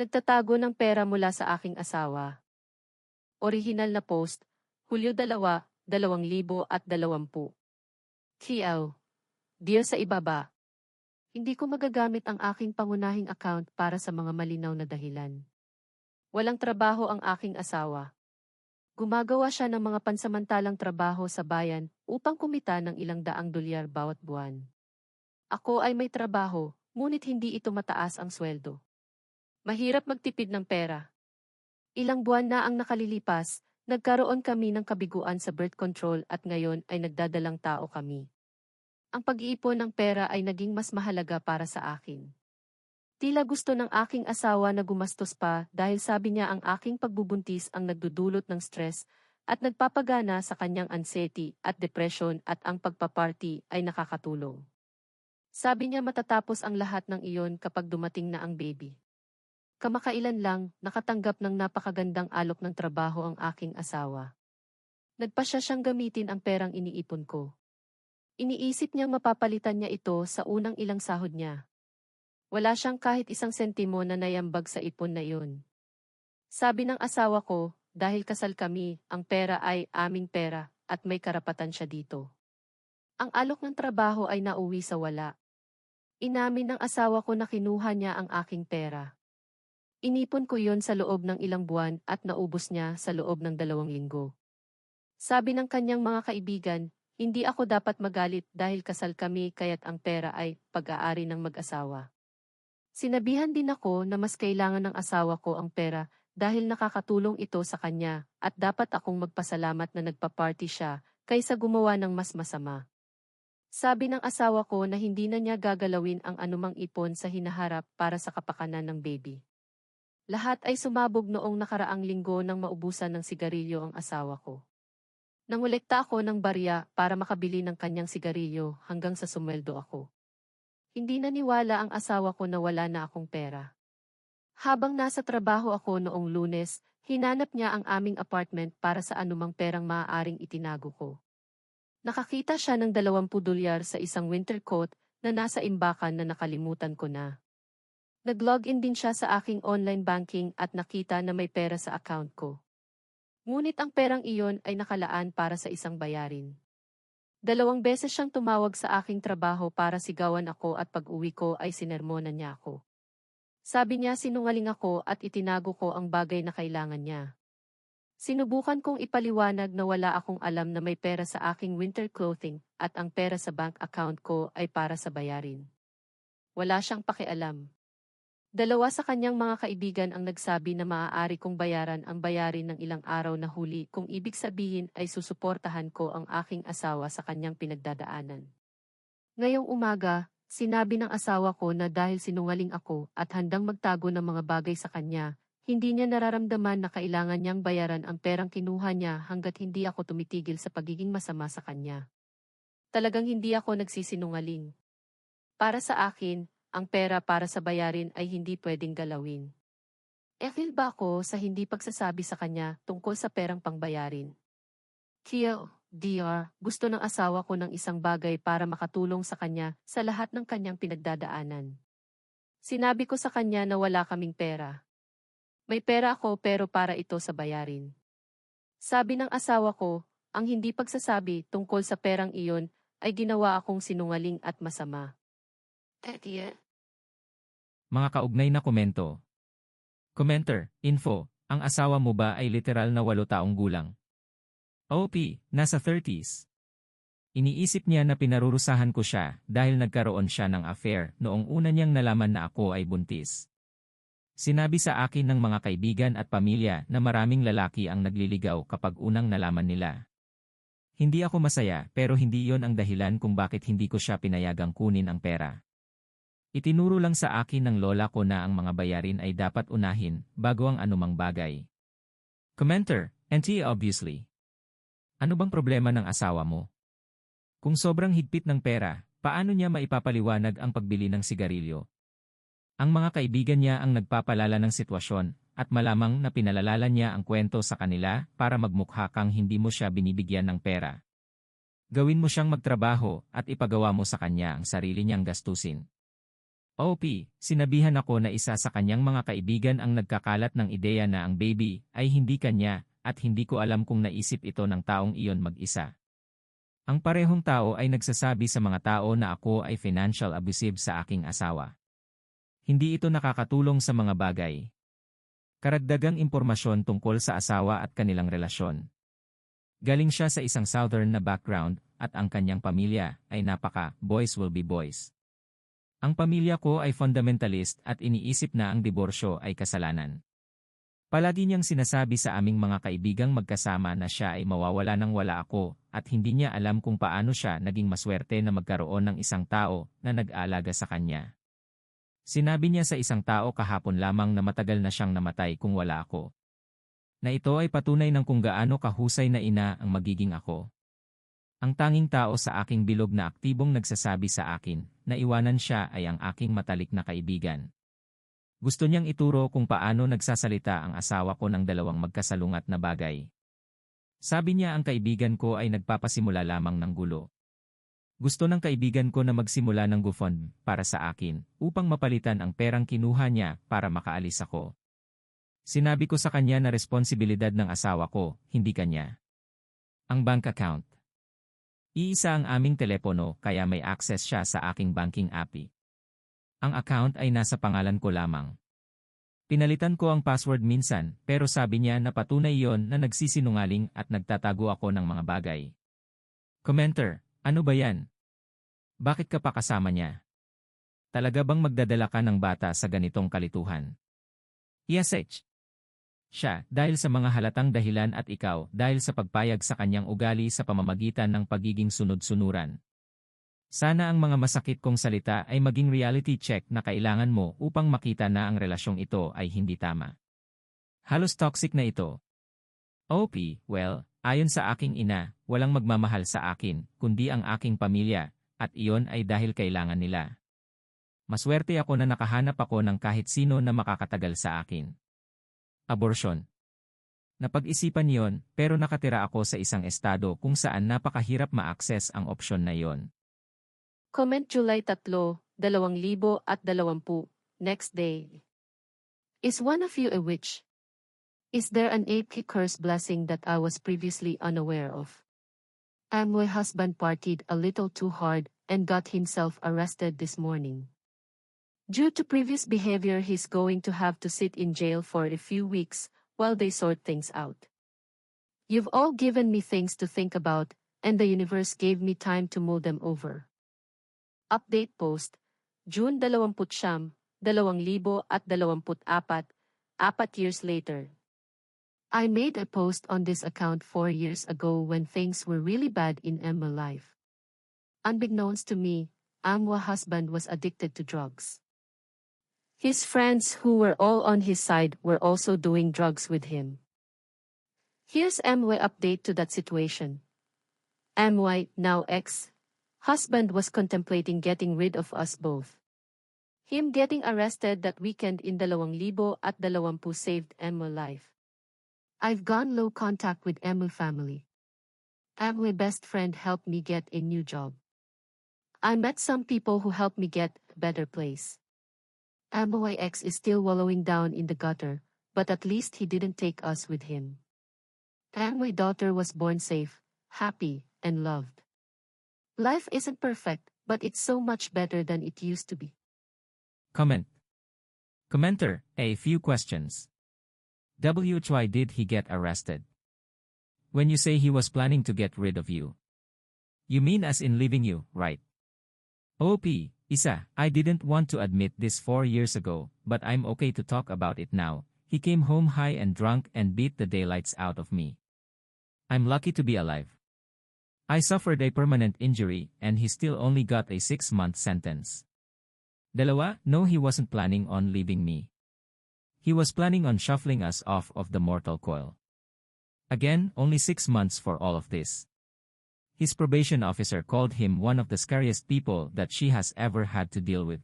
Nagtatago ng pera mula sa aking asawa. Orihinal na post, Hulyo 2, 2020. Kiaw. Dear sa ibaba. Hindi ko magagamit ang aking pangunahing account para sa mga malinaw na dahilan. Walang trabaho ang aking asawa. Gumagawa siya ng mga pansamantalang trabaho sa bayan upang kumita ng ilang daang dolyar bawat buwan. Ako ay may trabaho, ngunit hindi ito mataas ang sweldo. Mahirap magtipid ng pera. Ilang buwan na ang nakalilipas, nagkaroon kami ng kabiguan sa birth control at ngayon ay nagdadalang tao kami. Ang pag-iipon ng pera ay naging mas mahalaga para sa akin. Tila gusto ng aking asawa na gumastos pa dahil sabi niya ang aking pagbubuntis ang nagdudulot ng stress at nagpapagana sa kanyang anxiety at depression at ang pagpaparty ay nakakatulong. Sabi niya matatapos ang lahat ng iyon kapag dumating na ang baby. Kamakailan lang, nakatanggap ng napakagandang alok ng trabaho ang aking asawa. Nagpasya siyang gamitin ang perang iniipon ko. Iniisip niya mapapalitan niya ito sa unang ilang sahod niya. Wala siyang kahit isang sentimo na nayambag sa ipon na iyon. Sabi ng asawa ko, dahil kasal kami, ang pera ay aming pera, at may karapatan siya dito. Ang alok ng trabaho ay nauwi sa wala. Inamin ng asawa ko na kinuha niya ang aking pera. Inipon ko yon sa loob ng ilang buwan at naubos niya sa loob ng dalawang linggo. Sabi ng kanyang mga kaibigan, hindi ako dapat magalit dahil kasal kami kaya't ang pera ay pag-aari ng mag-asawa. Sinabihan din ako na mas kailangan ng asawa ko ang pera dahil nakakatulong ito sa kanya at dapat akong magpasalamat na nagpa-party siya kaysa gumawa ng mas masama. Sabi ng asawa ko na hindi na niya gagalawin ang anumang ipon sa hinaharap para sa kapakanan ng baby. Lahat ay sumabog noong nakaraang linggo nang maubusan ng sigarilyo ang asawa ko. Nangulekta ako ng barya para makabili ng kanyang sigarilyo hanggang sa sumweldo ako. Hindi naniwala ang asawa ko na wala na akong pera. Habang nasa trabaho ako noong lunes, hinanap niya ang aming apartment para sa anumang perang maaaring itinago ko. Nakakita siya ng 20 dolyar sa isang winter coat na nasa imbakan na nakalimutan ko na. Nag-login din siya sa aking online banking at nakita na may pera sa account ko. Ngunit ang perang iyon ay nakalaan para sa isang bayarin. Dalawang beses siyang tumawag sa aking trabaho para sigawan ako at pag-uwi ko ay sinermonan niya ako. Sabi niya sinungaling ako at itinago ko ang bagay na kailangan niya. Sinubukan kong ipaliwanag na wala akong alam na may pera sa aking winter clothing at ang pera sa bank account ko ay para sa bayarin. Wala siyang pakialam. Dalawa sa kanyang mga kaibigan ang nagsabi na maaari kong bayaran ang bayarin ng ilang araw na huli kung ibig sabihin ay susuportahan ko ang aking asawa sa kanyang pinagdadaanan. Ngayong umaga, sinabi ng asawa ko na dahil sinungaling ako at handang magtago ng mga bagay sa kanya, hindi niya nararamdaman na kailangan niyang bayaran ang perang kinuha niya hanggat hindi ako tumitigil sa pagiging masama sa kanya. Talagang hindi ako nagsisinungaling. Para sa akin, ang pera para sa bayarin ay hindi pwedeng galawin. Ehil ba ako sa hindi pagsasabi sa kanya tungkol sa perang pangbayarin? Kia, DR, gusto ng asawa ko ng isang bagay para makatulong sa kanya sa lahat ng kanyang pinagdadaanan. Sinabi ko sa kanya na wala kaming pera. May pera ako pero para ito sa bayarin. Sabi ng asawa ko, ang hindi pagsasabi tungkol sa perang iyon ay ginawa akong sinungaling at masama. Tetiye. Mga kaugnay na komento. Commenter, info, ang asawa mo ba ay literal na walo taong gulang? OP, nasa 30s. Iniisip niya na pinarurusahan ko siya dahil nagkaroon siya ng affair noong una niyang nalaman na ako ay buntis. Sinabi sa akin ng mga kaibigan at pamilya na maraming lalaki ang nagliligaw kapag unang nalaman nila. Hindi ako masaya pero hindi yon ang dahilan kung bakit hindi ko siya pinayagang kunin ang pera. Itinuro lang sa akin ng lola ko na ang mga bayarin ay dapat unahin bago ang anumang bagay. Commenter, NT obviously. Ano bang problema ng asawa mo? Kung sobrang higpit ng pera, paano niya maipapaliwanag ang pagbili ng sigarilyo? Ang mga kaibigan niya ang nagpapalala ng sitwasyon at malamang na pinalalala niya ang kwento sa kanila para magmukha kang hindi mo siya binibigyan ng pera. Gawin mo siyang magtrabaho at ipagawa mo sa kanya ang sarili niyang gastusin. OP, sinabihan ako na isa sa kanyang mga kaibigan ang nagkakalat ng ideya na ang baby ay hindi kanya at hindi ko alam kung naisip ito ng taong iyon mag-isa. Ang parehong tao ay nagsasabi sa mga tao na ako ay financial abusive sa aking asawa. Hindi ito nakakatulong sa mga bagay. Karagdagang impormasyon tungkol sa asawa at kanilang relasyon. Galing siya sa isang southern na background at ang kanyang pamilya ay napaka boys will be boys. Ang pamilya ko ay fundamentalist at iniisip na ang diborsyo ay kasalanan. Palagi niyang sinasabi sa aming mga kaibigang magkasama na siya ay mawawala nang wala ako at hindi niya alam kung paano siya naging maswerte na magkaroon ng isang tao na nag-aalaga sa kanya. Sinabi niya sa isang tao kahapon lamang na matagal na siyang namatay kung wala ako. Na ito ay patunay ng kung gaano kahusay na ina ang magiging ako. Ang tanging tao sa aking bilog na aktibong nagsasabi sa akin na iwanan siya ay ang aking matalik na kaibigan. Gusto niyang ituro kung paano nagsasalita ang asawa ko ng dalawang magkasalungat na bagay. Sabi niya ang kaibigan ko ay nagpapasimula lamang ng gulo. Gusto ng kaibigan ko na magsimula ng GoFund para sa akin upang mapalitan ang perang kinuha niya para makaalis ako. Sinabi ko sa kanya na responsibilidad ng asawa ko, hindi kanya. Ang bank account. Iisa ang aming telepono kaya may access siya sa aking banking API. Ang account ay nasa pangalan ko lamang. Pinalitan ko ang password minsan pero sabi niya na patunay yon na nagsisinungaling at nagtatago ako ng mga bagay. Commenter, ano ba yan? Bakit ka pa kasama niya? Talaga bang magdadala ka ng bata sa ganitong kalituhan? Yes, H. Siya, dahil sa mga halatang dahilan at ikaw, dahil sa pagpayag sa kanyang ugali sa pamamagitan ng pagiging sunod-sunuran. Sana ang mga masakit kong salita ay maging reality check na kailangan mo upang makita na ang relasyong ito ay hindi tama. Halos toxic na ito. OP, well, ayon sa aking ina, walang magmamahal sa akin, kundi ang aking pamilya, at iyon ay dahil kailangan nila. Maswerte ako na nakahanap ako ng kahit sino na makakatagal sa akin. Abortion. Napag-isipan yon, pero nakatira ako sa isang estado kung saan napakahirap ma-access ang opsyon na yon. Comment July 3, 2020, next day. Is one of you a witch? Is there an AP curse blessing that I was previously unaware of? Am my husband partied a little too hard and got himself arrested this morning. Due to previous behavior he's going to have to sit in jail for a few weeks while they sort things out. You've all given me things to think about, and the universe gave me time to mull them over. Update post, June 20, 2024, apat years later. I made a post on this account four years ago when things were really bad in Emma life. Unbeknownst to me, Amwa husband was addicted to drugs. His friends who were all on his side were also doing drugs with him. Here's Amway update to that situation. Amway, now ex, husband was contemplating getting rid of us both. Him getting arrested that weekend in Dalawang Libo at Dalawampu saved Emma life. I've gone low contact with Emu family. Amway best friend helped me get a new job. I met some people who helped me get a better place. Amway X is still wallowing down in the gutter, but at least he didn't take us with him. Amway daughter was born safe, happy, and loved. Life isn't perfect, but it's so much better than it used to be. Comment. Commenter, a few questions. WHY did he get arrested? When you say he was planning to get rid of you. You mean as in leaving you, right? OP, Isa, I didn't want to admit this four years ago, but I'm okay to talk about it now. He came home high and drunk and beat the daylights out of me. I'm lucky to be alive. I suffered a permanent injury and he still only got a six-month sentence. Dalawa, no he wasn't planning on leaving me. He was planning on shuffling us off of the mortal coil. Again, only six months for all of this. His probation officer called him one of the scariest people that she has ever had to deal with.